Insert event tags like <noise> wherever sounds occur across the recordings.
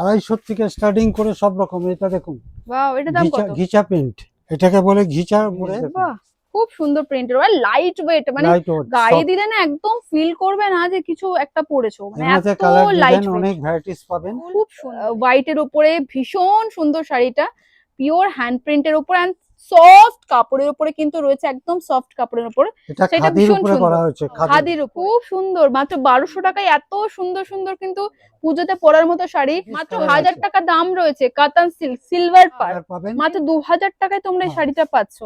আড়াইশো থেকে স্টার্টিং করে সব রকম এটা দেখুন। ঘিচা প্রিন্ট এটাকে বলে ঘিচা পরে। খুব সুন্দর প্রিন্টের আর লাইট ওয়েট মানে গায়ে দিলে না একদম ফিল করবে না যে কিছু একটা পড়েছো মানে এত লাইট অনেক ভ্যারাইটিস পাবেন। খুব সুন্দর। হোয়াইটের উপরে ভীষণ সুন্দর শাড়িটা পিওর হ্যান্ড প্রিন্টের উপর অ্যান্ড সফট কাপড়ের উপরে কিন্তু রয়েছে একদম সফট কাপড়ের উপরে। সেটা ভীষণ খাদির। খুব সুন্দর। মাত্র বারোশো টাকায় এত সুন্দর সুন্দর কিন্তু পুজোতে পরার মতো শাড়ি। মাত্র হাজার টাকা দাম রয়েছে কাতান সিল্ক সিলভার পার মাত্র দু হাজার টাকায় তোমরা এই হ্যাঁ। শাড়িটা পাচ্ছ।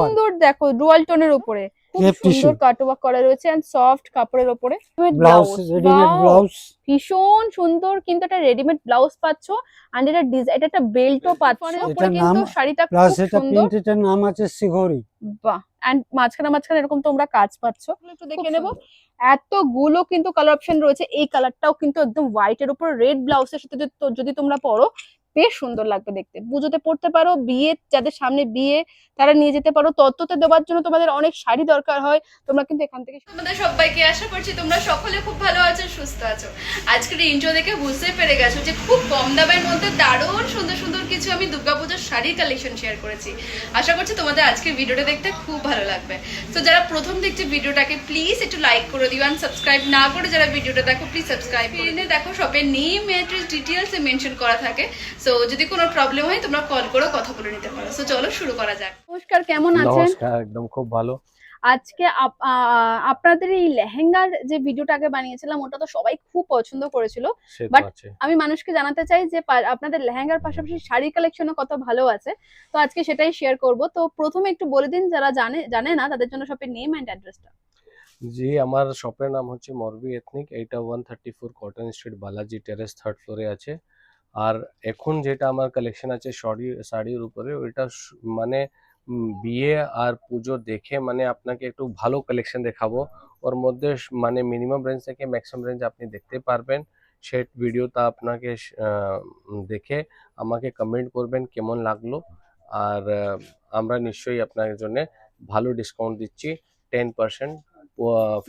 সুন্দর দেখো ডুয়াল টোনের উপরে। খুব সুন্দর। কাটওয়ার্ক করা রয়েছে এন্ড সফট কাপড়ের উপরে ব্লাউজ রেডিমেড ব্লাউজ ভীষণ সুন্দর কিন্তু একটা রেডিমেড ব্লাউজ পাচ্ছ and এটা ডিজাইন এটা একটা বেল্টও পাচ্ছ। উপরে কিন্তু শাড়িটা খুব এটা সুন্দর। প্রিন্টের নাম আছে সিগরি বাহ! এন্ড মাঝখানে মাঝখানে এরকম তোমরা কাজ পাচ্ছ। একটু দেখে নেব। এতগুলো কিন্তু কালার অপশন রয়েছে। এই কালারটাও কিন্তু একদম হোয়াইট এর উপর রেড ব্লাউজের সাথে যদি তো- যদি তোমরা পরো বেশ সুন্দর লাগবে দেখতে। পুজোতে পড়তে পারো বিয়ে যাদের সামনে বিয়ে তারা নিয়ে যেতে পারো। তত্ত্বতে দেওয়ার জন্য তোমাদের অনেক শাড়ি দরকার হয়। তোমরা কিন্তু এখান থেকে তোমাদের সবাইকে আশা করছি তোমরা সকলে খুব ভালো আছো সুস্থ আছো। আজকের ইন্ট্রো দেখে বুঝতে পেরে গেছো যে খুব কম দামের মধ্যে দারুণ সুন্দর সুন্দর কিছু আমি দুর্গাপুজোর শাড়ির কালেকশন শেয়ার করেছি। আশা করছি তোমাদের আজকের ভিডিওটা দেখতে খুব ভালো লাগবে। তো যারা প্রথম দেখছে ভিডিওটাকে প্লিজ একটু লাইক করে দিও আর সাবস্ক্রাইব না করে যারা ভিডিওটা দেখো প্লিজ সাবস্ক্রাইব করে দেখো শপের নেম অ্যাড্রেস ডিটেলসে মেনশন করা থাকে। সো যদি কোনো প্রবলেম হয় তোমরা কল করে কথা বলে নিতে পারো। সো চলো শুরু করা যাক। নমস্কার কেমন আছেন? নমস্কার একদম খুব ভালো। আজকে আহ, আপনাদের এই লেহেঙ্গার যে ভিডিওটা আগে বানিয়েছিলাম ওটা তো সবাই খুব পছন্দ করেছিল। আছে। আমি মানুষকে জানাতে চাই যে আপনাদের লেহেঙ্গার পাশাপাশি শাড়ি কালেকশনও কত ভালো আছে। তো আজকে সেটাই শেয়ার করব। তো প্রথমে একটু বলে দিন যারা জানে জানে না তাদের জন্য শপের নেম অ্যান্ড অ্যাড্রেসটা জি আমার শপের নাম হচ্ছে মরবি এথনিক এইটা one thirty four cotton street Balaji terrace third ফ্লোরে আছে। আর এখন যেটা আমার কালেকশন আছে শাড়ি, শাড়ির উপরে, ওইটা মানে বিয়ে আর পুজো দেখে মানে আপনাকে একটু ভালো কালেকশন দেখাবো। ওর মধ্যে মানে মিনিমাম রেঞ্জ থেকে ম্যাক্সিমাম রেঞ্জ আপনি দেখতে পারবেন। সেই ভিডিওটা আপনাকে স- দেখে আমাকে কমেন্ট করবেন কেমন লাগল। আর আমরা নিশ্চয়ই আপনার জন্য ভালো ডিসকাউন্ট দিচ্ছি টেন পার্সেন্ট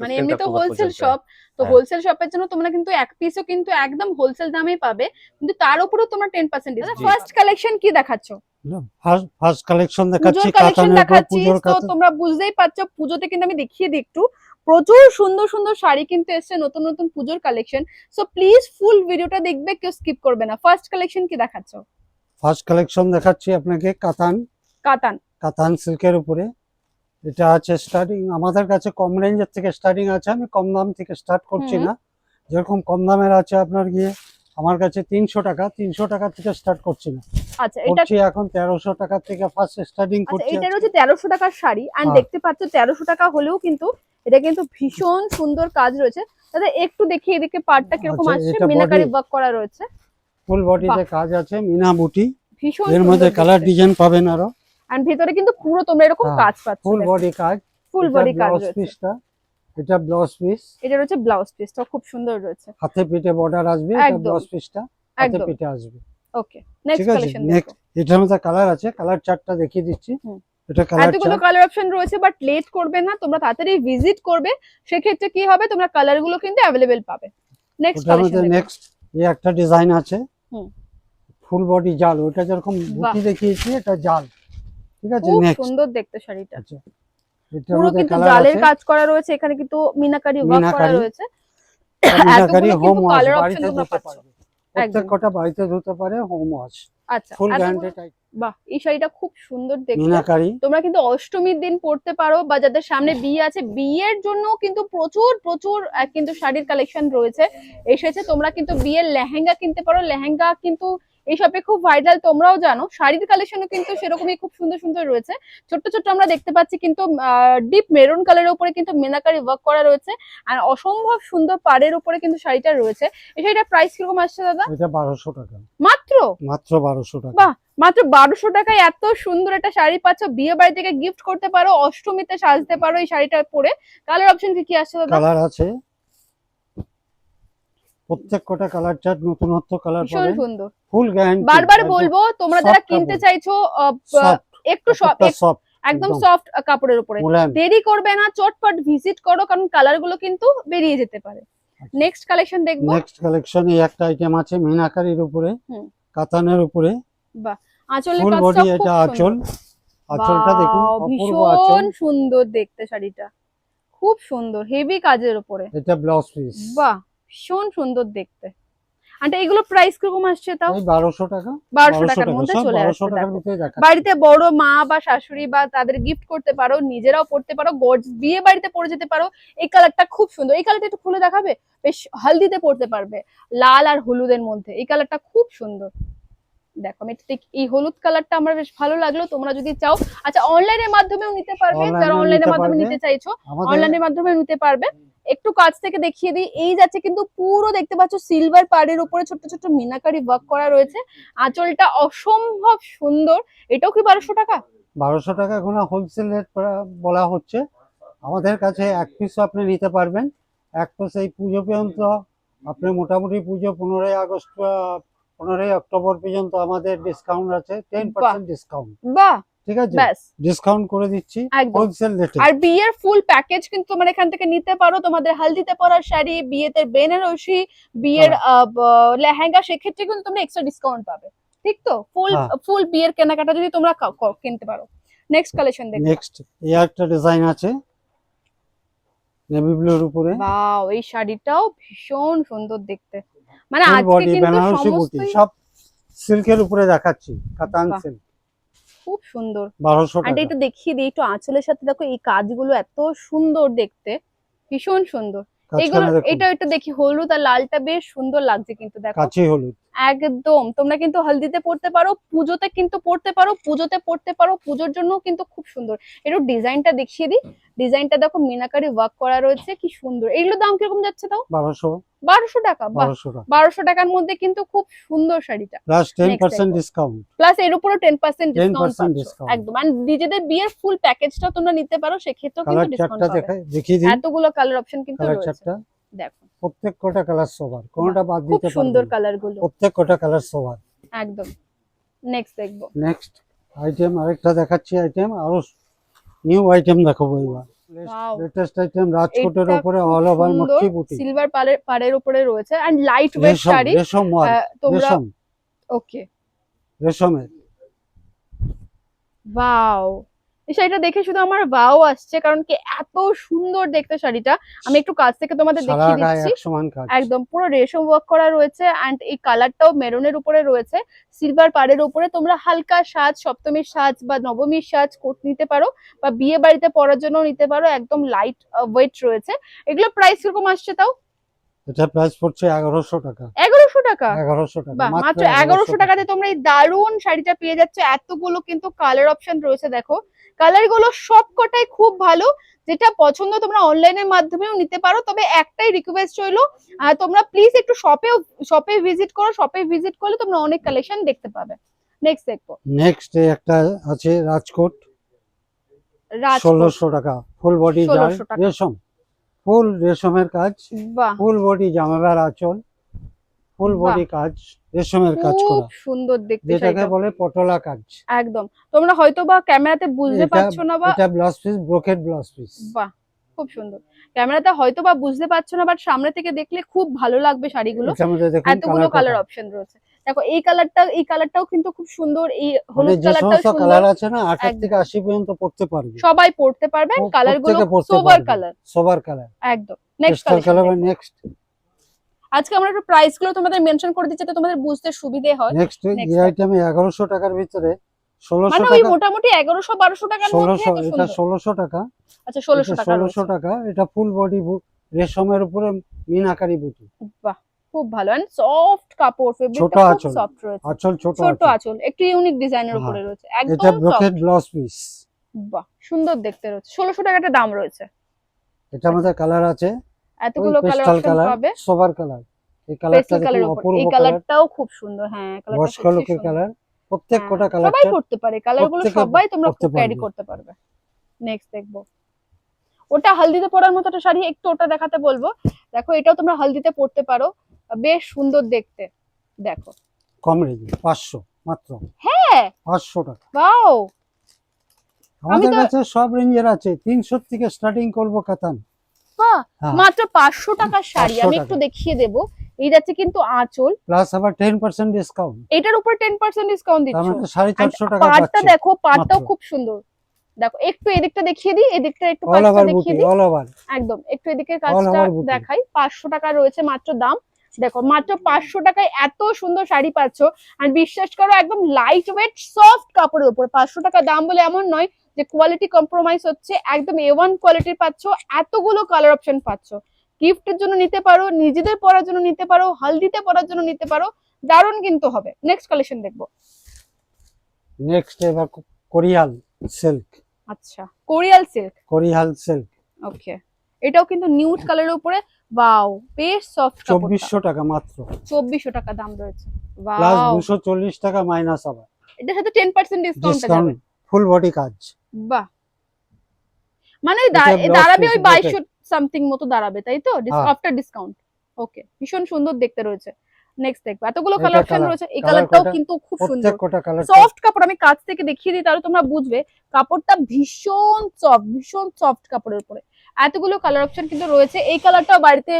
মানে এমনি তো হোলসেল শপ তো। হোলসেল শপের জন্য তোমরা কিন্তু এক পিসও কিন্তু একদম হোলসেল দামে পাবে কিন্তু তার উপরেও তোমরা টেন পার্সেন্ট। ফার্স্ট কালেকশন কি দেখাচ্ছ? ফার্স্ট ফার্স্ট কালেকশন দেখাচ্ছি কালেকশন দেখাচ্ছি তো তোমরা বুঝতেই পারছ পুজোতে কিন্তু আমি দেখিয়ে দিই একটু। প্রচুর সুন্দর সুন্দর শাড়ি কিন্তু এসছে নতুন নতুন পুজোর কালেকশন সো প্লিজ ফুল ভিডিওটা দেখবে কেউ স্কিপ করবে না। ফার্স্ট কালেকশন কি দেখাচ্ছ? ফার্স্ট কালেকশন দেখাচ্ছি আপনাকে কাতান। কাতান। কাতান সিল্কের উপরে। এটা আছে স্টার্টিং আমাদের কাছে কম রেঞ্জের থেকে স্টার্টিং আছে আমি কম দাম থেকে স্টার্ট করছি না। যেরকম কম দামের আছে আপনার গিয়ে আমার কাছে তিনশো টাকা তিনশো টাকা থেকে স্টার্ট করছি না। আচ্ছা করছি এখন তেরোশো টাকা থেকে ফার্স্ট স্টার্টিং আচ্ছা করছি এটা হচ্ছে তেরোশো টাকার শাড়ি। আর হ্যাঁ। দেখতে পাচ্ছ তেরোশো টাকা হলেও কিন্তু এটা কিন্তু ভীষণ সুন্দর কাজ রয়েছে। দাদা একটু দেখি এদিকে পার্টটা কীরকম আচ্ছা, আসছে মিনাকারি ওয়ার্ক করা রয়েছে। ফুল বডিতে কাজ আছে মিনা বুটি এর মধ্যে কালার ডিজাইন পাবেন আরও। আর ভিতরে কিন্তু পুরো তোমরা এরকম হ্যাঁ, কাজ পাচ্ছ ফুল বডি কাজ। ফুল বডি কাজ ব্লাউজ পিসটা এটা ব্লাউজ পিস এটা রয়েছে ব্লাউজ পিসটা খুব সুন্দর রয়েছে। হাতে পিঠে বর্ডার আসবে এটা। ব্লাউজ পিসটা হাতে পিঠে আসবে। ওকে নেক্সট কালেকশন নেক্সট এটার মধ্যে কালার আছে কালার চার্টটা দেখিয়ে দিচ্ছি। এটা কালার এতগুলো কালার অপশন রয়েছে বাট লেট করবে না তোমরা তাড়াতাড়ি ভিজিট করবে সেক্ষেত্রে কি হবে তোমরা কালারগুলো কিন্তু পাবে। নেক্সট কালেকশন নেক্সট এই একটা ডিজাইন আছে। হুম। ফুল বডি জাল ওটা যেরকম বুটি দেখিয়েছি এটা জাল। ঠিক আছে? নেক্সট সুন্দর দেখতে শাড়িটা। আচ্ছা। পুরো কিন্তু জালের কাজ করা রয়েছে এখানে কিন্তু মিনাকারি ওয়ার্ক করা রয়েছে। মিনাকারি হোম কালার অপশন তোমরা পাচ্ছ। পারবে। একদম। কটা বাড়িতে ধুতে পারে হোম ওয়াশ আচ্ছা ফুল গ্যারান্টি টাইপ বাহ এই শাড়িটা খুব সুন্দর দেখতে। তোমরা কিন্তু অষ্টমীর দিন পড়তে পারো বা যাদের সামনে বিয়ে আছে বিয়ের জন্য কিন্তু প্রচুর প্রচুর কিন্তু শাড়ির কালেকশন রয়েছে। এসেছে তোমরা কিন্তু বিয়ের লেহেঙ্গা কিনতে পারো। লেহেঙ্গা কিন্তু এই শপে খুব ভাইরাল তোমরাও জানো। শাড়ির কালেকশনও কিন্তু সেরকমই খুব সুন্দর সুন্দর রয়েছে। ছোট্ট ছোট্ট আমরা দেখতে পাচ্ছি কিন্তু ডিপ মেরুন কালারের উপরে কিন্তু মেনাকারি ওয়ার্ক করা রয়েছে। আর অসম্ভব সুন্দর পাড়ের উপরে কিন্তু শাড়িটা রয়েছে। এই শাড়িটার প্রাইস কীরকম আসছে দাদা? এটা বারোশো টাকা। মাত্র? মাত্র বারোশো টাকা। বাহ। মাত্র বারোশো টাকায় এত সুন্দর একটা শাড়ি পাচ্ছ। বিয়ে বাড়ি থেকে গিফট করতে পারো অষ্টমীতে সাজতে পারো এই শাড়িটা পরে। কালার অপশন কি কি আসছে দাদা? কালার আছে প্রত্যেক কটা কালার চার্ট নতুনত্ব কালার পাবে সুন্দর। ফুল গ্যারান্টি বারবার বলব তোমরা যারা কিনতে চাইছো একটু সফট একদম। সফট কাপড়ের উপরে। দেরি করবে না চটপট ভিজিট করো কারণ কালারগুলো কিন্তু বেরিয়ে যেতে পারে। নেক্সট কালেকশন দেখব। নেক্সট কালেকশন এই একটা আইটেম আছে মিনাকারির উপরে কাতানের উপরে। বাহ আঁচলের ফুল বডি এটা আঁচল। আঁচলটা দেখুন Wow, অপূর্ব আঁচল। ভীষণ সুন্দর দেখতে শাড়িটা। খুব সুন্দর হেভি কাজের উপরে। এটা ব্লাউজ পিস বাহ ভীষণ সুন্দর দেখতে। আন্টি এগুলো প্রাইস কীরকম আসছে তাও? এই বারোশো টাকা। বারোশো টাকার মধ্যে চলে আসছে বাড়িতে বড় মা বা শাশুড়ি বা তাদের গিফট করতে পারো নিজেরাও পড়তে পারো গর্জ বিয়ে বাড়িতে পরে যেতে পারো এই কালারটা খুব সুন্দর। এই কালারটা একটু খুলে দেখাবে? বেশ হলদিতে পড়তে পারবে লাল আর হলুদের মধ্যে। এই কালারটা খুব সুন্দর। দেখো আমি ঠিক- এই হলুদ কালারটা আমার বেশ ভালো লাগল। তোমরা যদি চাও আচ্ছা অনলাইনের মাধ্যমেও নিতে পারবে। যারা অনলাইনের মাধ্যমে নিতে চাইছো অনলাইনের মাধ্যমে নিতে পারবে। একটু কাছ থেকে দেখিয়ে দিই। এই যাচ্ছে কিন্তু পুরো দেখতে পাচ্ছ সিলভার পাড়ের উপরে ছোট ছোট মিনাকারি ওয়ার্ক করা রয়েছে। আঁচলটা অসম্ভব সুন্দর। এটাও কি বারোশো টাকা? বারোশো টাকা এখন হোলসেল রেট বলা হচ্ছে। আমাদের কাছে এক পিস আপনি নিতে পারবেন। এক পিস এই পুজো পর্যন্ত আপনি মোটামুটি পুজো পনেরোই আগস্ট পনেরোই অক্টোবর পর্যন্ত আমাদের ডিসকাউন্ট আছে টেন পার্সেন্ট ডিসকাউন্ট বাহ! ঠিক আছে? ডিসকাউন্ট করে দিচ্ছি হোলসেল রেটে আর বিয়ের ফুল প্যাকেজ কিন্তু তোমরা এখান থেকে নিতে পারো। তোমাদের হালদিতে পরার শাড়ি বিয়েতে বেনারসি বিয়ের লেহেঙ্গা সেক্ষেত্রে কিন্তু তোমরা এক্সট্রা ডিসকাউন্ট পাবে। ঠিক তো? ফুল হ্যাঁ। ফুল বিয়ের কেনাকাটা যদি তোমরা কিনতে পারো। নেক্সট কালেকশন দেখো। নেক্সট এই একটা ডিজাইন আছে নেভি ব্লুর উপরে। ওয়াও এই শাড়িটাও ভীষণ সুন্দর দেখতে। মানে আজকে কিন্তু সমস্ত সব সিল্কের উপরে দেখাচ্ছি। কাতান সিল্ক খুব সুন্দর। টাকা। একটু দেখিয়ে দিই একটু আঁচলের সাথে দেখো এই কাজগুলো এত সুন্দর দেখতে ভীষণ সুন্দর। এগুলো এটা একটু দেখি হলুদ আর লালটা বেশ সুন্দর লাগছে কিন্তু দেখো। কাঁচি হলুদ। একদম তোমরা কিন্তু হলদিতে পড়তে পারো পুজোতে কিন্তু পড়তে পারো পুজোতে পড়তে পারো পুজোর জন্য কিন্তু খুব সুন্দর। একটু ডিজাইনটা দেখিয়ে দিই। ডিজাইনটা দেখো মিনাকারি ওয়ার্ক করা রয়েছে কি সুন্দর। এগুলোর দাম কীরকম যাচ্ছে তাও? বারোশো। বারোশো টাকা বারোশো টাকার মধ্যে কিন্তু খুব সুন্দর শাড়িটা। Plus ten percent. Discount plus এর উপরও টেন পার্সেন্ট ডিসকাউন্ট একদম। আর নিজেদের বিয়ের ফুল প্যাকেজটাও তোমরা নিতে পারো সেক্ষেত্রেও কিন্তু ডিসকাউন্ট পাবে এতগুলো কালার অপশন কিন্তু রয়েছে। দেখো। প্রত্যেক কটা কালার সবার কোনোটা বাদ দিতে সুন্দর কালারগুলো। প্রত্যেক কটা কালার সবার। একদম। নেক্সট দেখব। নেক্সট আইটেম আরেকটা দেখাচ্ছি আইটেম আরও নিউ আইটেম দেখাবো এবার. লেটেস্ট আইটেম রাজকোটের উপরে অল ওভার মটকি বুটি সিলভার পাড়ের পাড়ের উপরে রয়েছে। এন্ড লাইট ওয়েট শাড়ি রেশম তোমরা ওকে রেশমের। ওয়াও এই শাড়িটা দেখে শুধু আমার ওয়াও আসছে কারণ কি এত সুন্দর দেখতে শাড়িটা। আমি একটু কাছ থেকে তোমাদের দেখিয়ে দিচ্ছি। একদম পুরো রেশম ওয়ার্ক করা রয়েছে এন্ড এই কালারটাও মেরুনের উপরে রয়েছে। সিলভার পাড়ের উপরে তোমরা হালকা সাজ সপ্তমীর সাজ বা নবমীর সাজ কোট নিতে পারো বা বিয়ে বাড়িতে পরার জন্য নিতে পারো একদম লাইট ওয়েট রয়েছে। এগুলো প্রাইস কীরকম আসছে তাও? এটা প্রাইস পড়ছে এগারোশো টাকা। এগারোশো টাকা? এগারোশো টাকা বাহ মাত্র এগারোশো টাকাতে তোমরা এই দারুণ শাড়িটা পেয়ে যাচ্ছ। এতগুলো কিন্তু কালার অপশন রয়েছে দেখো। কালারগুলো সব কটাই খুব ভালো। যেটা পছন্দ তোমরা অনলাইনের মাধ্যমেও নিতে পারো। তবে একটাই রিকোয়েস্ট আহ, তোমরা প্লিজ একটু শপে শপে ভিজিট করো। শপে ভিজিট করলে তোমরা অনেক কালেকশন দেখতে পাবে। নেক্সট দেখব। নেক্সট একটা আছে রাজকোট। ষোলোশো টাকা। ফুল বডি রেশম। ফুল রেশমের কাজ। বাহ। ফুল বডি জামাবার আঁচল। ফুল বডি কাজ রেশমের কাজ খুব করা। সুন্দর দেখতে যেটাকে বলে পটলা কাজ। একদম। তোমরা হয়তো বা ক্যামেরাতে বুঝতে পারছ না বা এটা blouse piece brocade blouse piece বাহ! খুব সুন্দর। ক্যামেরাতে হয়তো বা বুঝতে পারছ না বাট সামনে থেকে দেখলে খুব ভালো লাগবে শাড়িগুলো। এতগুলো কালার অপশন রয়েছে। দেখো এই কালারটা এই কালারটাও কিন্তু খুব সুন্দর এই মানে হলুদ কালারটাও সুন্দর। কালার আছে না আঠাশ একদম। থেকে আশি পর্যন্ত পড়তে পারবে। সবাই পড়তে পারবেন ও- কালারগুলো প্রত্যেকে সোবার কালার সবার কালার একদম। নেক্সট কালার নেক্সট আজকে আমরা একটু প্রাইসগুলো তোমাদের মেনশন করে দিচ্ছি যাতে তোমাদের বুঝতে সুবিধে হয়। নেক্সট এই আইটেমে এগারোশো টাকার ভিতরে ষোলোশো মানে ওই মোটামুটি এগারোশো বারোশো টাকার মধ্যে ষোলোশো এত এটা সুন্দর। ষোলোশো টাকা। আচ্ছা ষোলোশো টাকা ষোলোশো রয়েছে। টাকা এটা ফুল বডি রেশমের উপরে মিনাকারি বুটি বাহ খুব ভালো। এন্ড সফট কাপড় ফেব্রিকটা খুব। সফট রয়েছে। আঁচল ছোট ছোট আঁচল। একটু ইউনিক ডিজাইনের হ্যাঁ। উপরে রয়েছে। এটা একদম ব্রোকেট ব্লাউজ পিস বাহ সুন্দর দেখতে রয়েছে। ষোলোশো টাকাটা দাম রয়েছে। এটা আমাদের কালার আছে। এতগুলো কালার অপশন পাবে? সবার কালার এই কালারটা দেখুন অপূর্ব এই কালারটাও খুব সুন্দর হ্যাঁ কালারটা কালার প্রত্যেক কটা কালার সবাই পড়তে পারে কালারগুলো প্রত্যেকে সবাই তোমরা ক্যারি করতে পারবে। নেক্সট দেখব। ওটা হলদিতে পরার মতো একটা শাড়ি একটু ওটা দেখাতে বলব। দেখো এটাও তোমরা হলদিতে পরতে পারো। বেশ সুন্দর দেখতে দেখো। কম রেঞ্জ পাঁচশো মাত্র। হ্যাঁ। পাঁচশো টাকা। বাও। আমাদের কাছে সব রেঞ্জের আছে। তিনশো থেকে স্টার্টিং করব কাতান। বাহ হ্যাঁ। মাত্র পাঁচশো টাকার শাড়ি আমি একটু দেখিয়ে দেবো। এই যাচ্ছে কিন্তু আঁচল। প্লাস আবার টেন পার্সেন্ট ডিসকাউন্ট এটার উপর টেন পার্সেন্ট ডিসকাউন্ট তার দিচ্ছ। সাড়ে চারশো টাকা পাড়টা পাচ্ছি। দেখো মাত্র। খুব সুন্দর। দেখো একটু এদিকটা দেখিয়ে দিই এদিকটা একটু বুটি দেখিয়ে দিই। একদম একটু এদিকের কাজটা দেখাই। পাঁচশো টাকা রয়েছে মাত্র দাম। দেখো মাত্র পাঁচশো টাকায় এত সুন্দর শাড়ি পাচ্ছ। আর বিশ্বাস করো একদম লাইট ওয়েট সফট কাপড়ের উপর। পাঁচশো টাকা দাম বলে এমন নয় যে কোয়ালিটি কম্প্রোমাইজ হচ্ছে একদম এ ওয়ান কোয়ালিটির পাচ্ছ এতগুলো কালার অপশন পাচ্ছ। গিফটের জন্য নিতে পারো নিজেদের পরার জন্য নিতে পারো হলদিতে পরার জন্য নিতে পারো দারুণ কিন্তু হবে। নেক্সট কালেকশন দেখব। নেক্সট এবার কোরিয়াল সিল্ক আচ্ছা Korial silk Korial silk okay এটাও কিন্তু নিউড কালারের উপরে। বাও বেশ সফট কাপড় চব্বিশশো টাকা মাত্র। চব্বিশশো টাকা দাম রয়েছে। Plus Wow! দুশো চল্লিশ টাকা মাইনাস আবার। এটার সাথে টেন পার্সেন্ট ডিসকাউন্ট যাবে ডিসকাউন্ট ফুল বডি কাজ। বাহ। মানে দাঁড়াবে ওই piece, বাইশশো সামথিং মতো দাঁড়াবে তাই তো। আফটার ডিসকাউন্ট ওকে ভীষণ সুন্দর দেখতে রয়েছে। নেক্সট দেখব। এতগুলো কালার অপশন রয়েছে। এই কালারটাও কিন্তু খুব সুন্দর। সফট কাপড় আমি কাছ থেকে দেখিয়ে দিই তাহলে তোমরা বুঝবে। কাপড়টা ভীষণ সফট ভীষণ সফট কাপড়ের উপরে। এতগুলো কালার অপশন কিন্তু রয়েছে। এই কালারটাও বাড়িতে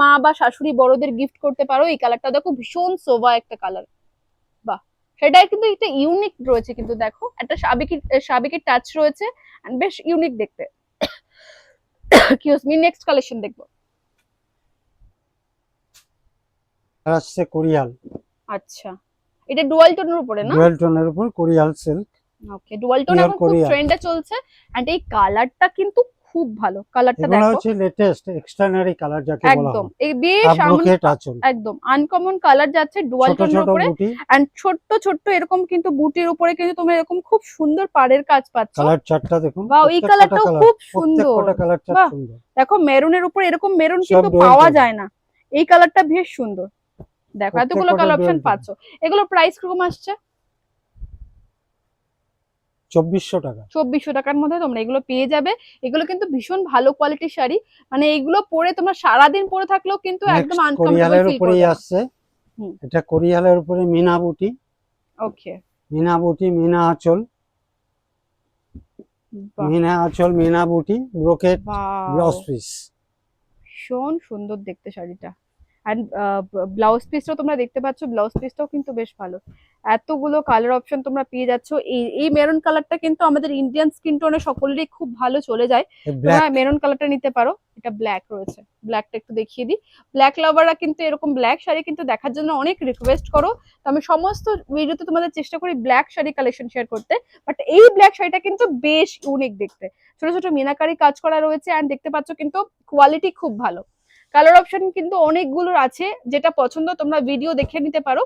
মা বা শাশুড়ি বড়দের গিফট করতে পারো। এই কালারটা দেখো ভীষণ সোভা একটা কালার সেটাই কিন্তু একটা ইউনিক রয়েছে কিন্তু দেখো। একটা সাবেকি সাবেকি টাচ রয়েছে বেশ ইউনিক দেখতে। কিউস মি নেক্সট কালেকশন দেখব। আসছে কোরিয়াল। আচ্ছা। এটা ডুয়াল টোনের উপরে না? ডুয়েল টোনের উপর Korial silk okay dual tone এখন খুব। ট্রেন্ডে চলছে এন্ড এই কালারটা কিন্তু খুব ভালো। কালারটা দেখো। হচ্ছে লেটেস্ট এক্সট্রানারি কালার যাকে বলা একদম। এই বেশ একদম। আনকমন কালার যাচ্ছে ডুয়াল টোনের উপরে। এন্ড ছোট্ট ছোট্ট এরকম কিন্তু বুটির উপরে কিন্তু তুমি এরকম খুব সুন্দর পাড়ের কাজ পাচ্ছ। কালার চারটা দেখুন। বাহ এই কালারটাও খুব সুন্দর। কালার চার। সুন্দর। দেখো মেরুনের উপরে এরকম মেরুন কিন্তু পাওয়া যায় না। এই কালারটা বেশ সুন্দর। দেখো এতগুলো কালার অপশন পাচ্ছ। এগুলো প্রাইস কীরকম আসছে? চব্বিশশো টাকা। চব্বিশশো টাকার মধ্যে তোমরা এগুলো পেয়ে যাবে। এগুলো কিন্তু ভীষণ ভালো কোয়ালিটির শাড়ি। মানে এগুলো পরে তোমরা সারাদিন পরে থাকলেও কিন্তু একদম কোরিয়ালের উপরেই আসছে। এটা কোরিয়ালের উপরে মিনা বুটি। ওকে মিনা বুটি মিনা আঁচল। মিনা আঁচল মিনা বুটি ব্রোকেট ব্লাউজ পিস। ভীষণ সুন্দর দেখতে শাড়িটা। অ্যান্ড ব্লাউজ পিসটাও তোমরা দেখতে পাচ্ছ ব্লাউজ পিসটাও কিন্তু বেশ ভালো। এতগুলো কালার অপশন তোমরা পেয়ে যাচ্ছ। এই এই মেরুন কালারটা কিন্তু আমাদের ইন্ডিয়ান স্কিন টোনে সকলেরই খুব ভালো চলে যায়। তোমরা মেরুন কালারটা নিতে পারো। এটা ব্ল্যাক রয়েছে। ব্ল্যাকটা একটু দেখিয়ে দিই। ব্ল্যাক লাভাররা কিন্তু এরকম ব্ল্যাক শাড়ি কিন্তু দেখার জন্য অনেক রিকোয়েস্ট করো। তো আমি সমস্ত ভিডিওতে তোমাদের চেষ্টা করি ব্ল্যাক শাড়ি কালেকশন শেয়ার করতে। বাট এই ব্ল্যাক শাড়িটা কিন্তু বেশ ইউনিক দেখতে। ছোট ছোট মিনাকারি কাজ করা রয়েছে। অ্যান্ড দেখতে পাচ্ছ কিন্তু কোয়ালিটি খুব ভালো। কালার অপশন কিন্তু অনেকগুলোর আছে যেটা পছন্দ তোমরা ভিডিও দেখে নিতে পারো।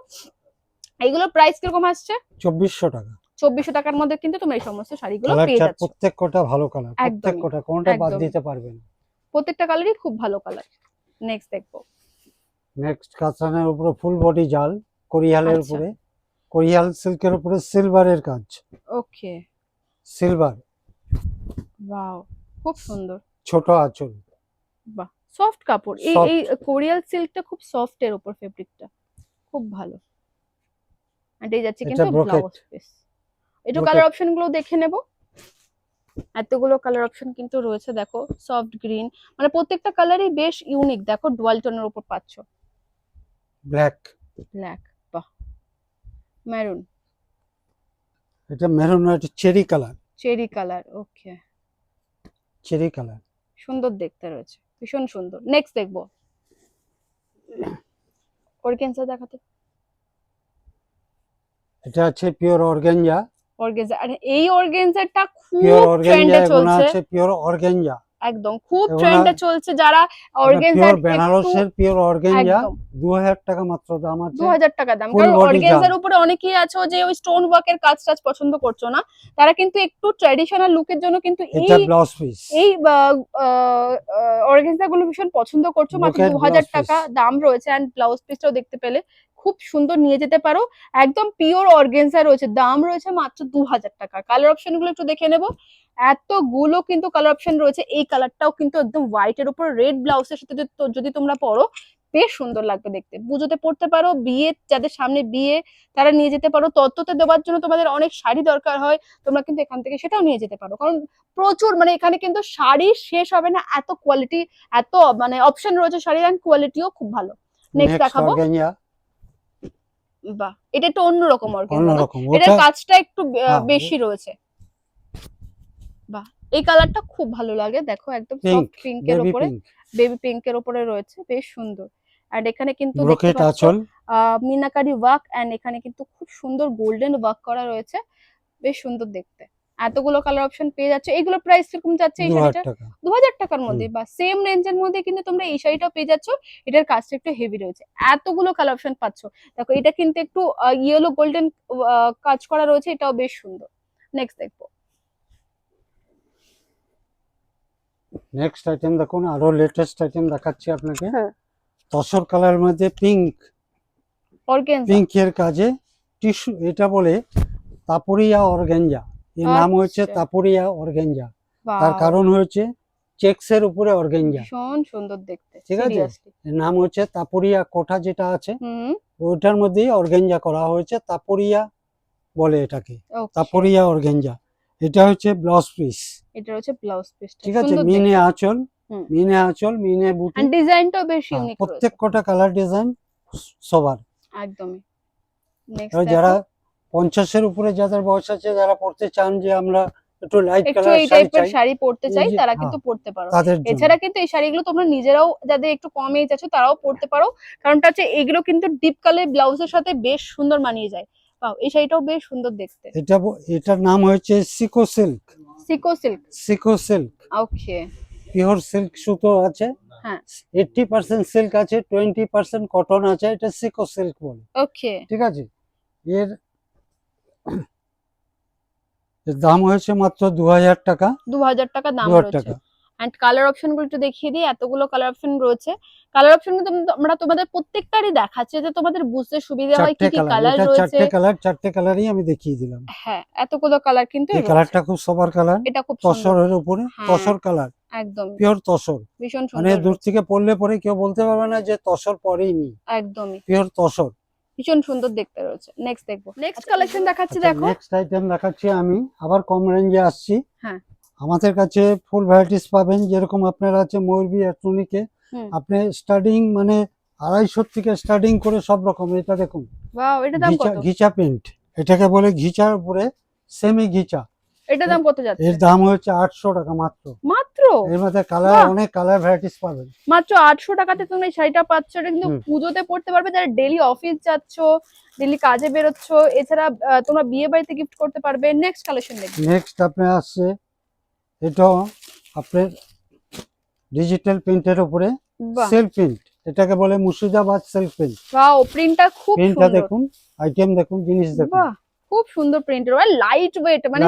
এইগুলোর প্রাইস কীরকম আসছে? চব্বিশশো টাকা। চব্বিশশো টাকার মধ্যে কিন্তু তোমরা এই সমস্ত শাড়িগুলো পেয়ে যাচ্ছ। প্রত্যেক কটা ভালো কালার প্রত্যেক কটা কোনটা বাদ। দিতে পারবেন প্রত্যেকটা কালারই খুব ভালো কালার নেক্সট দেখব। নেক্সট কাতানের উপরে ফুল বডি জাল কোরিয়ালের। উপরে। কোরিয়াল সিল্কের উপরে সিলভারের কাজ। ওকে সিলভার ওয়াও খুব সুন্দর। ছোট আঁচল। বাহ। সফট কাপড়। এই এই কোরিয়াল সিল্কটা খুব সফট এর উপর ফেব্রিকটা খুব ভালো। আর এই যাচ্ছে কিন্তু. ব্লাউজ পিস একটু কালার অপশনগুলো দেখে নেব। এতগুলো কালার অপশন কিন্তু রয়েছে দেখো সফট গ্রিন মানে প্রত্যেকটা কালারই বেশ ইউনিক দেখো ডুয়াল টোনের উপর পাচ্ছ। ব্ল্যাক ব্ল্যাক বাহ। মেরুন এটা মেরুন একটা cherry colour cherry colour okay cherry colour সুন্দর দেখতে রয়েছে। ভীষণ সুন্দর। নেক্সট দেখব। অর্গেনজা দেখাতে। এটা হচ্ছে পিওর অর্গেনজা অর্গেনজা আর এই অর্গেনজাটা খুব ট্রেন্ডে চলছে। পিওর অর্গেঞ্জা একদম। খুব ট্রেন্ডে চলছে যারা অর্গেনজা পিওর বেনারসের পিওর দু হাজার টাকা মাত্র দাম আছে। দু হাজার টাকা দাম। কারণ অর্গেনজার উপরে অনেকেই আছো যে ওই স্টোন ওয়ার্কের কাজ টাজ পছন্দ করছ না। তারা কিন্তু একটু ট্র্যাডিশনাল লুকের জন্য কিন্তু এই ব্লাউজ পিস এই অর্গেনজা গুলো ভীষণ পছন্দ করছ। মাত্র Brocade দু হাজার blouse টাকা দাম রয়েছে। অ্যান্ড ব্লাউজ পিসটাও দেখতে পেলে। খুব সুন্দর নিয়ে যেতে পারো। একদম পিওর অর্গেনজা রয়েছে। দাম রয়েছে মাত্র দু হাজার টাকা। কালার অপশনগুলো একটু দেখে নেব। এতগুলো কিন্তু কালার অপশন রয়েছে। এই কালারটাও কিন্তু একদম হোয়াইট এর উপর। রেড ব্লাউজের সাথে যদি তোমরা পরো বেশ সুন্দর লাগবে দেখতে। পুজোতে পড়তে পারো বিয়ে যাদের সামনে বিয়ে তারা নিয়ে যেতে পারো। তত্ত্বতে দেওয়ার জন্য তোমাদের অনেক শাড়ি দরকার হয়। তোমরা কিন্তু এখান থেকে সেটাও নিয়ে যেতে পারো। কারণ প্রচুর মানে এখানে কিন্তু শাড়ি শেষ হবে না। এত কোয়ালিটি এত মানে অপশন রয়েছে শাড়ির অ্যান্ড কোয়ালিটিও খুব ভালো। নেক্সট দেখাবো। বাহ এটা একটু অন্যরকম অর্গানজা অন্যরকম এটার কাজটা একটু হ্যাঁ, বেশি রয়েছে। বাহ এই কালারটা খুব ভালো লাগে দেখো একদম পিঙ্ক সফট পিঙ্কের বেবি উপরে বেবি পিঙ্কের উপরে রয়েছে বেশ সুন্দর। এন্ড এখানে কিন্তু ব্রোকেট আঁচল। মিনাকারি ওয়ার্ক এন্ড এখানে কিন্তু খুব সুন্দর গোল্ডেন ওয়ার্ক করা রয়েছে বেশ সুন্দর দেখতে। এতগুলো কালার অপশন পেয়ে যাচ্ছে। এগুলো প্রাইস কীরকম যাচ্ছে এই শাড়িটা দু হাজার টাকার মধ্যে বা সেম রেঞ্জের মধ্যে কিন্তু তোমরা এই শাড়িটাও পেয়ে যাচ্ছ। এটার কাজটা একটু হেভি রয়েছে। এতগুলো কালার অপশন পাচ্ছ। দেখো এটা কিন্তু একটু ইয়েলো গোল্ডেন কাজ করা রয়েছে। এটাও বেশ সুন্দর। নেক্সট দেখব। নেক্সট আইটেম দেখুন আরও লেটেস্ট আইটেম দেখাচ্ছি আপনাকে। হ্যাঁ। তসর কালার মধ্যে পিঙ্ক পিঙ্কের কাজে টিস্যু এটা বলে তাপুরিয়া অর্গেঞ্জা এর নাম হচ্ছে আচ্ছা। তাপুরিয়া অর্গেঞ্জা। তার কারণ হচ্ছে চেক্সের উপরে অর্গেঞ্জা। ভীষণ সুন্দর দেখতে ঠিক আছে? এর নাম হচ্ছে তাপুরিয়া কোঠা যেটা আছে ওইটার মধ্যেই অর্গেঞ্জা করা হয়েছে তাপুরিয়া বলে এটাকে. তাপুরিয়া অর্গেঞ্জা। এটা হচ্ছে ব্লাউজ পিস। এটা হচ্ছে ব্লাউজ পিসটা ঠিক আছে? মিনে আঁচল। মিনে আঁচল মিনে বুটি। এন্ড ডিজাইনটাও বেশ হ্যাঁ, ইউনিক রয়েছে। প্রত্যেক কটা কালার ডিজাইন সবার। একদমই। নেক্সট যারা পঞ্চাশের উপরে যাদের বয়স আছে যারা পড়তে চান যে আমরা একটু লাইট একটু এই টাইপের শাড়ি পরতে চাই তারা হ্যাঁ। কিন্তু পরতে পারো। এছাড়া কিন্তু এই শাড়িগুলো তোমরা নিজেরাও যাদের একটু কম এজ আছে তারাও পরতে পারো। কারণটা হচ্ছে এগুলো কিন্তু ডিপ কালার ব্লাউজের সাথে বেশ সুন্দর মানিয়ে যায়। পাও এই শাড়িটাও বেশ সুন্দর দেখতে। এটা এটার নাম হচ্ছে সিকো সিল্ক সিকো সিল্ক সিকো সিল্ক ওকে পিওর সিল্ক সুতো আছে। হ্যাঁ। এইটটি পার্সেন্ট সিল্ক আছে টোয়েন্টি পার্সেন্ট কটন আছে এটা সিকো সিল্ক বলে। ওকে ঠিক আছে? এর <coughs> দাম হয়েছে মাত্র দু হাজার টাকা। দু হাজার টাকা দাম রয়েছে। এন্ড কালার অপশনগুলো একটু দেখিয়ে দিই এতগুলো কালার অপশন রয়েছে। কালার অপশন কিন্তু আমরা তোমাদের প্রত্যেকটারই দেখাচ্ছি যে তোমাদের বুঝতে সুবিধা হয় কি কি কালার রয়েছে চারটে কালার চারটে কালারই আমি দেখিয়ে দিলাম। হ্যাঁ এতগুলো কালার কিন্তু এই কালারটা খুব সবার কালার এটা খুব সুন্দর। তসরের উপরে হ্যাঁ। তসর কালার একদম। পিওর তসর। ভীষণ মানে দূর থেকে পড়লে পরে কেউ বলতে পারবে না যে তসর পরেই নি। একদমই। পিওর তসর। ভীষণ সুন্দর দেখতে রয়েছে। নেক্সট দেখব। নেক্সট কালেকশন দেখাচ্ছি দেখো। নেক্সট আইটেম দেখাচ্ছি আমি। আবার কম রেঞ্জে আসছি। হ্যাঁ। আমাদের কাছে ফুল ভ্যারাইটিস পাবেন। যেরকম আপনার আছে ময়ূরবি অ্যাট্রনিকে। আপনি স্টার্টিং মানে আড়াইশো থেকে স্টার্টিং করে সব রকম। এটা দেখুন। ওয়াও এটা দাম ঘিচা কত? ঘিচা প্রিন্ট এটাকে বলে ঘিচার উপরে সেমি ঘিচা এটা দাম কত যাচ্ছে? এর দাম হচ্ছে আটশো টাকা মাত্র। মাত্র? এর মধ্যে কালার অনেক কালার ভ্যারাইটিস পাবেন। মাত্র আটশো টাকাতে তুমি শাড়িটা পাচ্ছ। এটা কিন্তু। পুজোতে পড়তে পারবে যারা ডেলি অফিস যাচ্ছ ডেলি কাজে বেরোচ্ছ এছাড়া তোমরা বিয়ে বাড়িতে গিফট করতে পারবে। নেক্সট কালেকশন দেখবে। নেক্সট আপনার আসছে এটাও আপনার ডিজিটাল প্রিন্টের উপরে সেলফ প্রিন্ট এটাকে বলে মুর্শিদাবাদ সেলফ প্রিন্ট ওয়াও প্রিন্টটা খুব প্রিন্টটা দেখুন আইটেম দেখুন জিনিস দেখুন। বাহ! খুব সুন্দর প্রিন্টের লাইট ওয়েট মানে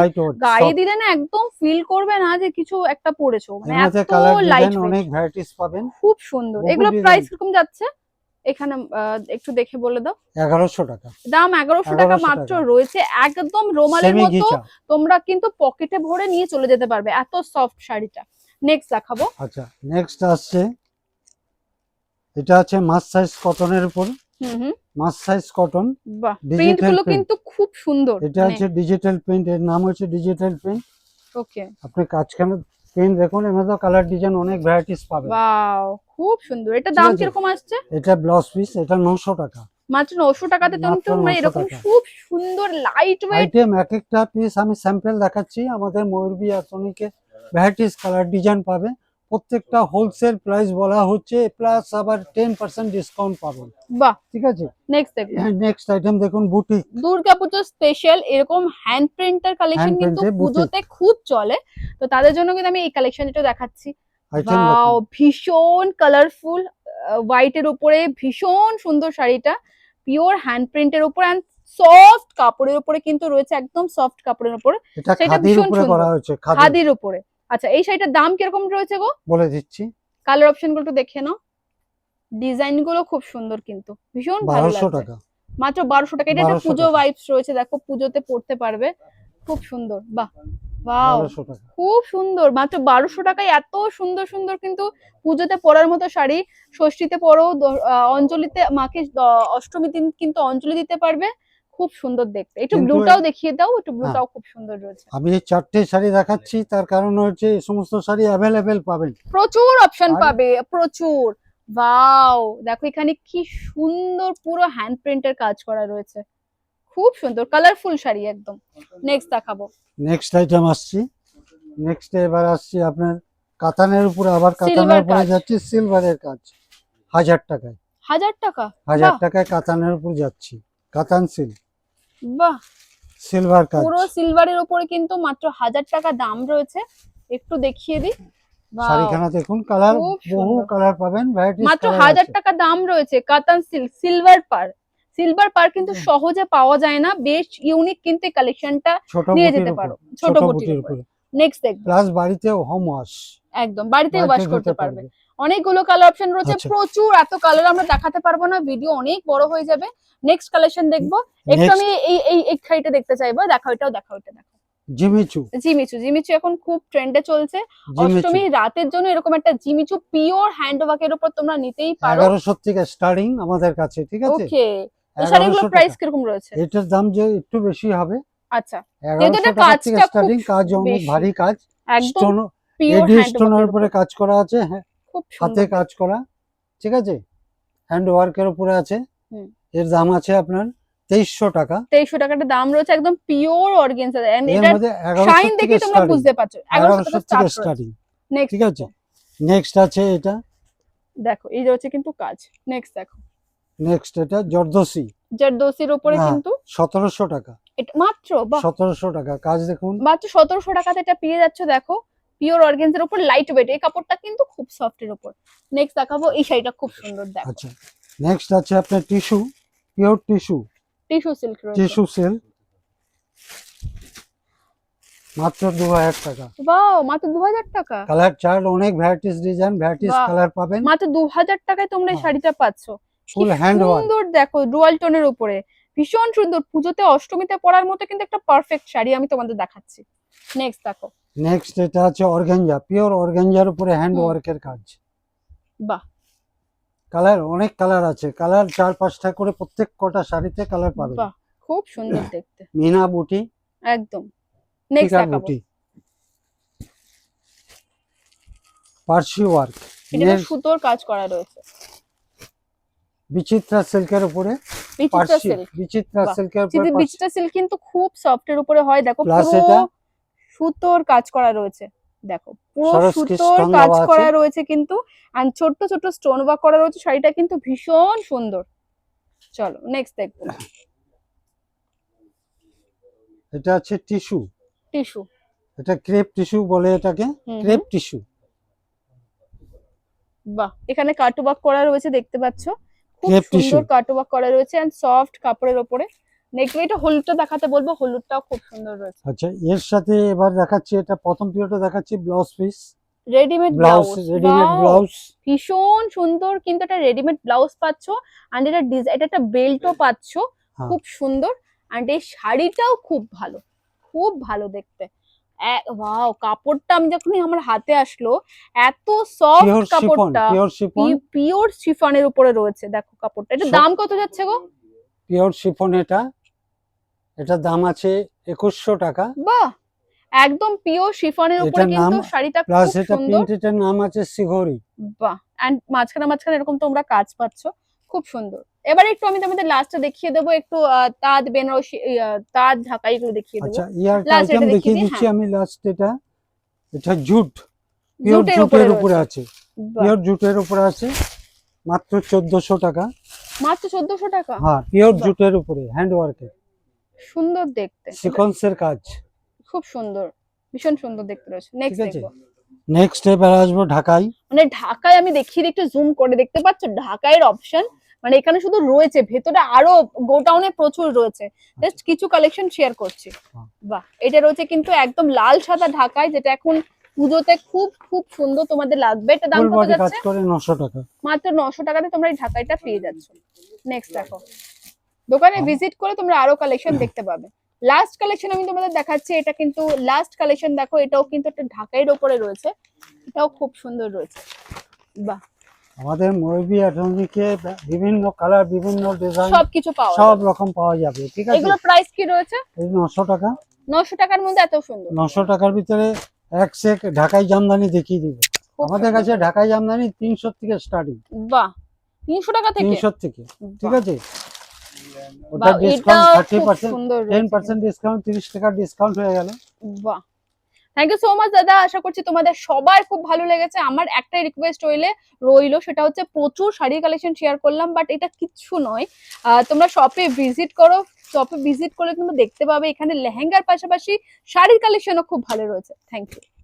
গায়ে দিলে না একদম ফিল করবে না যে কিছু একটা পরেছো মানে এত লাইট অনেক ভ্যারাইটিস পাবেন। খুব সুন্দর। এগুলো প্রাইস কীরকম যাচ্ছে? এখানে একটু দেখে বলে দাও। এগারোশো টাকা। দাম এগারোশো টাকা মাত্র রয়েছে। একদম রোমালের মতো তোমরা কিন্তু পকেটে ভরে নিয়ে চলে যেতে পারবে। এত সফট শাড়িটা। নেক্সট দেখাবো। আচ্ছা নেক্সট আসছে। এটা আছে মাস সাইজ কটনের উপর। হুম হুম। মাস সাইজ কটন। প্রিন্টগুলো কিন্তু খুব সুন্দর এটা হচ্ছে ডিজিটাল প্রিন্ট এর নাম হচ্ছে ডিজিটাল প্রিন্ট ওকে। আপনি কাজখানে প্রিন্ট দেখুন এর মধ্যে কালার ডিজাইন অনেক ভ্যারাইটিস পাবেন। ওয়াও খুব সুন্দর। এটা দাম। কীরকম আসছে? এটা ব্লাউজ পিস এটা নশো টাকা। মাত্র নশো টাকাতে তুমি তো মানে এরকম খুব সুন্দর লাইট ওয়েট আইটেম এক একটা পিস আমি স্যাম্পল দেখাচ্ছি। আমাদের ময়ূরবি আতনিকে ভ্যারাইটিস কালার ডিজাইন পাবে। প্রত্যেকটা হোলসেল প্রাইস বলা হচ্ছে প্লাস আবার টেন পার্সেন্ট ডিসকাউন্ট পাবেন। বাহ। ঠিক আছে? নেক্সট নেক্সট আইটেম দেখুন বুটি দুর্গাপুজো স্পেশাল এরকম হ্যান্ড প্রিন্টার কালেকশন কিন্তু পুজোতে খুব চলে। তো তাদের জন্য কিন্তু আমি এই কালেকশনটা দেখাচ্ছি। ভীষণ কালারফুল হোয়াইটের উপরে ভীষণ সুন্দর শাড়িটা। পিওর হ্যান্ড প্রিন্টের উপর অ্যান্ড সফট কাপড়ের উপরে কিন্তু রয়েছে একদম সফট কাপড়ের উপরে। সেটা ভীষণ সুন্দর। খাদির উপরে। আচ্ছা এই শাড়িটার দাম কীরকম রয়েছে গো? বলে দিচ্ছি। কালার অপশনগুলো একটু দেখে নাও। ডিজাইনগুলো খুব সুন্দর কিন্তু। ভীষণ ভালো লাগছে। টাকা। মাত্র বারোশো টাকা। এটা একটা 1200 পুজো ভাইবস রয়েছে। দেখো পুজোতে পড়তে পারবে। খুব সুন্দর। বাহ! ওয়াও খুব সুন্দর। মাত্র বারোশো টাকায় এত সুন্দর সুন্দর কিন্তু পুজোতে পরার মতো শাড়ি। ষষ্ঠীতে পরো অঞ্জলিতে মাকে অষ্টমী দিন কিন্তু অঞ্জলি দিতে পারবে। খুব সুন্দর দেখতে। একটু ব্লুটাও দেখিয়ে দাও একটু ব্লুটাও খুব সুন্দর রয়েছে। আমি এই চারটে শাড়ি দেখাচ্ছি তার কারণ হচ্ছে এই সমস্ত শাড়ি অ্যাভেলেবেল পাবেন। প্রচুর অপশন পাবে প্রচুর। ওয়াও দেখো এখানে কি সুন্দর পুরো হ্যান্ড প্রিন্টের কাজ করা রয়েছে। খুব সুন্দর কালারফুল শাড়ি একদম। নেক্সট দেখাবো। নেক্সট আইটেম আসছি। নেক্সট এবার আসছি আপনার কাতানের উপরে আবার কাতানের উপরে। যাচ্ছি সিলভারের কাজ। হাজার টাকায়। হাজার টাকা? হাজার। টাকায় কাতানের উপর যাচ্ছি। কাতান সিল্ক বাহ সিলভার কাজ। পুরো সিলভারের উপরে কিন্তু মাত্র হাজার টাকা দাম রয়েছে। একটু দেখিয়ে দিই। শাড়িখানা দেখুন কালার বহু কালার পাবেন মাত্র হাজার টাকা দাম রয়েছে কাতান সিল্ক সিলভার পার সিলভার পার কিন্তু সহজে পাওয়া যায় না বেশ ইউনিক কিন্তু কালেকশনটা নিয়ে যেতে পারো। ছোট বুটির উপরে। নেক্সট দেখব। প্লাস বাড়িতে হোম ওয়াশ একদম বাড়িতে ওয়াশ করতে পারবে। অনেকগুলো কালার অপশন রয়েছে। আচ্ছা। প্রচুর এত কালার আমরা দেখাতে পারব না ভিডিও অনেক বড় হয়ে যাবে। নেক্সট কালেকশন দেখব। একটু আমি এই এই এই শাড়িটা দেখতে চাইব। এটাও এটা দেখো জিমিচু। জিমিচু জিমিচু এখন খুব ট্রেন্ডে চলছে। অষ্টমী রাতের জন্য এরকম একটা জিমিচু পিওর হ্যান্ড ওয়ার্কের উপর তোমরা নিতেই পারো। এগারোশো থেকে স্টার্টিং আমাদের কাছে ঠিক আছে? ওকে এই শাড়িগুলোর প্রাইস কীরকম রয়েছে? এটার দাম যে একটু বেশি হবে। আচ্ছা। এগারোশো এটা কাজটা খুব কাজ অনেক ভারী কাজ। একদম পিওর হ্যান্ড ওয়ার্কের উপরে। কাজ করা আছে হ্যাঁ। খুব হাতে কাজ করা ঠিক আছে? হ্যান্ড ওয়ার্কের উপরে আছে। এর দাম আছে আপনার তেইশশো টাকা। তেইশশো টাকার দাম রয়েছে একদম পিওর অর্গেন্সা এন্ড এর এটার মধ্যে এগারোশো শাইন দেখে তোমরা বুঝতে পারছ। এগারোশো এগারোশো থেকে স্টার্টিং নেক্সট ঠিক আছে? নেক্সট আছে এটা। দেখো এই রয়েছে কিন্তু কাজ। নেক্সট দেখো। নেক্সট এটা জর্দসি। জারদোসির উপরে হ্যাঁ। কিন্তু সতেরোশো টাকা। এটা মাত্র? বাহ! সতেরোশো টাকা। কাজ দেখুন। মাত্র সতেরোশো টাকাতে এটা পেয়ে যাচ্ছ দেখো। পিওর অর্গেন্সের উপর লাইট ওয়েট এই কাপড়টা কিন্তু খুব সফট এর উপর। নেক্সট দেখাবো এই শাড়িটা খুব সুন্দর দেখো। আচ্ছা নেক্সট আছে আপনার tissue pure tissue tissue silk রয়েছে। টিস্যু সিল্ক মাত্র দু হাজার টাকা। বাও মাত্র দু হাজার টাকা? কালার চার্ট অনেক ভ্যারাইটিস ডিজাইন ভ্যারাইটিস কালার পাবেন। মাত্র দু হাজার টাকায় তোমরা এই হ্যাঁ। শাড়িটা পাচ্ছ। ফুল হ্যান্ড ওয়ার্ক সুন্দর দেখো ডুয়াল টোনের উপরে। ভীষণ সুন্দর। পুজোতে অষ্টমীতে পরার মতো কিন্তু একটা পারফেক্ট শাড়ি আমি তোমাদের দেখাচ্ছি। নেক্সট দেখো। নেক্সট এটা আছে অর্গানজা পিওর অর্গানজার উপরে হ্যান্ড। ওয়ার্কের কাজ। বাহ। কালার অনেক কালার আছে। কালার চার পাঁচটা করে প্রত্যেক কটা শাড়িতে কালার পাবেন। বাহ খুব সুন্দর দেখতে। মিনা বুটি। একদম। নেক্সট দেখাবো। বুটি। পার্সি ওয়ার্ক এটা সুতোর কাজ করা রয়েছে। বিচিত্রা সিল্কের উপরে বিচিত্রা সিল্ক বিচিত্রা। সিল্কের উপরে বিচিত্রা সিল্ক কিন্তু খুব সফট এর উপরে হয়। দেখো পুরো এটা- সুতোর কাজ করা রয়েছে। দেখো পুরো সুতোর কাজ করা রয়েছে কিন্তু আর ছোট্ট ছোট্ট স্টোন ওয়ার্ক করা রয়েছে শাড়িটা কিন্তু ভীষণ সুন্দর। চলো নেক্সট দেখব। এটা আছে টিস্যু টিস্যু এটা ক্রেপ টিস্যু বলে এটাকে। ক্রেপ টিস্যু বাহ এখানে কাটওয়ার্ক করা রয়েছে দেখতে পাচ্ছ। খুব সুন্দর। কাটওয়ার্ক করা রয়েছে এন্ড সফট কাপড়ের ওপরে। নেক্সট এটা হলুদটা দেখাতে বলব হলুদটাও খুব সুন্দর রয়েছে। আচ্ছা এর সাথে এবার দেখাচ্ছি এটা প্রথম পিরিয়ডে দেখাচ্ছি blouse piece. Readymade blouse blouse. Readymade blouse. ভীষণ সুন্দর কিন্তু রেডিমেড ব্লাউজ পাচ্ছ এটা একটা বেল্টও পাচ্ছ হ্যাঁ। খুব সুন্দর এই শাড়িটাও খুব ভালো খুব ভালো দেখতে। ওয়াও কাপড়টা আমি যখনই আমার হাতে আসলো এত সফট কাপড়টা পিওর পিওর শিফনের উপরে রয়েছে দেখো কাপড়টা। এটা দাম কত যাচ্ছে গো? পিওর শিফন এটা। এটার দাম আছে একুশশো টাকা। বাহ! একদম পিওর শিফনের উপরে কিন্তু শাড়িটা প্লাস এটা প্রিন্টের নাম আছে সিগরি বাহ! এন্ড মাঝখানে মাঝখানে এরকম তোমরা কাজ পাচ্ছ। খুব সুন্দর। এবার একটু আমি তোমাদের লাস্টে দেখিয়ে দেবো একটু তাজ বেনারসি তাজ ঢাকাই এগুলো দেখিয়ে দেবো। আচ্ছা ইয়ার আইটেম দেখিয়ে দিচ্ছি হ্যাঁ। আমি লাস্ট এটা। এটা জুট পিওর জুটের উপরে আছে। পিওর জুটের উপরে আছে। মাত্র চোদ্দশো টাকা। মাত্র চোদ্দশো টাকা? হ্যাঁ পিওর জুটের উপরে হ্যান্ড ওয়ার্কের সুন্দর দেখতে। সিকোয়েন্সের কাজ। খুব সুন্দর। ভীষণ সুন্দর দেখতে রয়েছে। নেক্সট। দেখব। নেক্সট এবার আসব ঢাকাই মানে ঢাকায় আমি দেখিয়ে দিই একটু জুম করে দেখতে পাচ্ছ? ঢাকায়ের অপশন মানে এখানে শুধু রয়েছে ভেতরে আরও গোডাউনে প্রচুর রয়েছে। জাস্ট কিছু কালেকশন শেয়ার করছি। হ্যাঁ। বাহ এটা রয়েছে কিন্তু একদম লাল সাদা ঢাকায় যেটা এখন পুজোতে খুব খুব সুন্দর তোমাদের লাগবে। এটা দাম কত যাচ্ছে? নশো টাকা। মাত্র নশো টাকাতে তোমরা এই ঢাকাইটা পেয়ে যাচ্ছ। নেক্সট দেখো। দোকানে হ্যাঁ। ভিজিট করে তোমরা আরও কালেকশন দেখতে পাবে। লাস্ট কালেকশন আমি তোমাদের দেখাচ্ছি এটা কিন্তু লাস্ট কালেকশন দেখো এটাও কিন্তু একটা ঢাকাইয়ের ওপরে রয়েছে। এটাও খুব সুন্দর রয়েছে। বাহ। আমাদের মরবি অ্যাটমিকে বিভিন্ন কালার বিভিন্ন ডিজাইন সবকিছু পাওয়া সব রকম পাওয়া যাবে ঠিক আছে? এগুলো প্রাইস কি রয়েছে? এই নশো টাকা। নশো টাকার মধ্যে এত সুন্দর। নশো টাকার ভিতরে এক সেক ঢাকাই জামদানি দেখিয়ে দিব। আমাদের কাছে ঢাকাই জামদানি তিনশো থেকে স্টার্টিং বাহ তিনশো টাকা থেকে? তিনশো থেকে ঠিক আছে? ওটা discount thirty percent ten percent discount তিরিশ টাকার ডিসকাউন্ট হয়ে গেল। বাহ। থ্যাংক ইউ সো মাচ দাদা। আশা করছি তোমাদের সবার খুব ভালো লেগেছে। আমার একটাই রিকোয়েস্ট রইলে রইল সেটা হচ্ছে প্রচুর শাড়ি কালেকশন শেয়ার করলাম বাট এটা কিচ্ছু নয়। তোমরা শপে ভিজিট করো শপে ভিজিট করলে তুমি দেখতে পাবে এখানে লেহেঙ্গার পাশাপাশি শাড়ির কালেকশনও খুব ভালো রয়েছে। Thank you